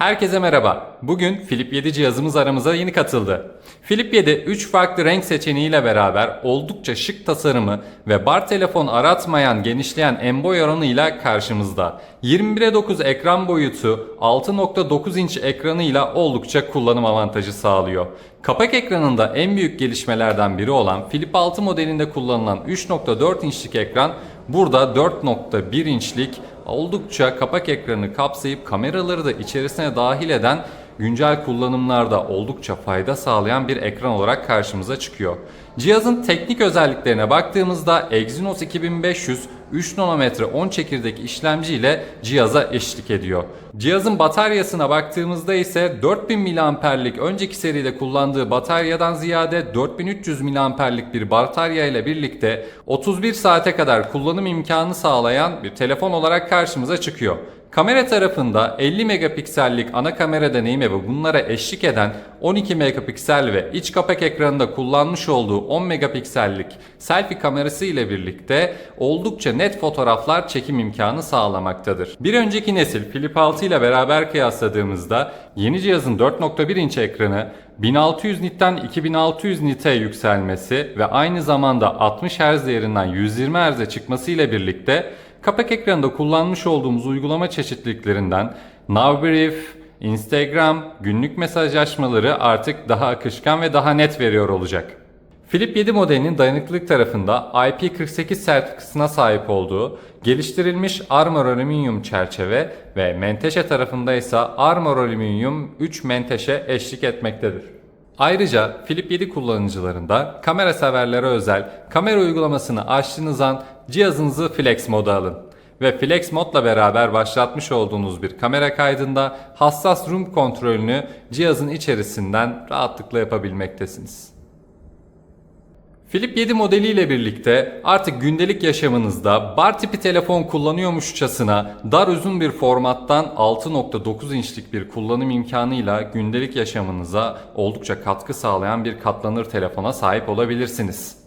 Herkese merhaba. Bugün Flip 7 cihazımız aramıza yeni katıldı. Flip 7 3 farklı renk seçeneğiyle beraber oldukça şık tasarımı ve bar telefon aratmayan genişleyen en boy oranıyla karşımızda. 21'e 9 ekran boyutu 6.9 inç ekranıyla oldukça kullanım avantajı sağlıyor. Kapak ekranında en büyük gelişmelerden biri olan Flip 6 modelinde kullanılan 3.4 inçlik ekran burada 4.1 inçlik oldukça kapak ekranı kapsayıp kameraları da içerisine dahil eden güncel kullanımlarda oldukça fayda sağlayan bir ekran olarak karşımıza çıkıyor. Cihazın teknik özelliklerine baktığımızda Exynos 2500 3 nanometre 10 çekirdek işlemci ile cihaza eşlik ediyor. Cihazın bataryasına baktığımızda ise 4000 mAh'lik önceki seride kullandığı bataryadan ziyade 4300 mAh'lik bir batarya ile birlikte 31 saate kadar kullanım imkanı sağlayan bir telefon olarak karşımıza çıkıyor. Kamera tarafında 50 megapiksellik ana kamera deneyimi ve bunlara eşlik eden 12 megapiksel ve iç kapak ekranında kullanmış olduğu 10 megapiksellik selfie kamerası ile birlikte oldukça net fotoğraflar çekim imkanı sağlamaktadır. Bir önceki nesil Flip 6 ile beraber kıyasladığımızda yeni cihazın 4.1 inç ekranı 1600 nitten 2600 nite yükselmesi ve aynı zamanda 60 Hz değerinden 120 Hz'e çıkması ile birlikte Kapak ekranında kullanmış olduğumuz uygulama çeşitliliklerinden Nowbrief, Instagram, günlük mesajlaşmaları artık daha akışkan ve daha net veriyor olacak. Flip 7 modelinin dayanıklılık tarafında IP48 sertifikasına sahip olduğu geliştirilmiş Armor Alüminyum çerçeve ve menteşe tarafında ise Armor Alüminyum 3 menteşe eşlik etmektedir. Ayrıca Flip 7 kullanıcılarında kamera severlere özel kamera uygulamasını açtığınız an cihazınızı Flex moda alın. Ve Flex modla beraber başlatmış olduğunuz bir kamera kaydında hassas room kontrolünü cihazın içerisinden rahatlıkla yapabilmektesiniz. Flip 7 modeliyle birlikte artık gündelik yaşamınızda bar tipi telefon kullanıyormuşçasına dar uzun bir formattan 6.9 inçlik bir kullanım imkanıyla gündelik yaşamınıza oldukça katkı sağlayan bir katlanır telefona sahip olabilirsiniz.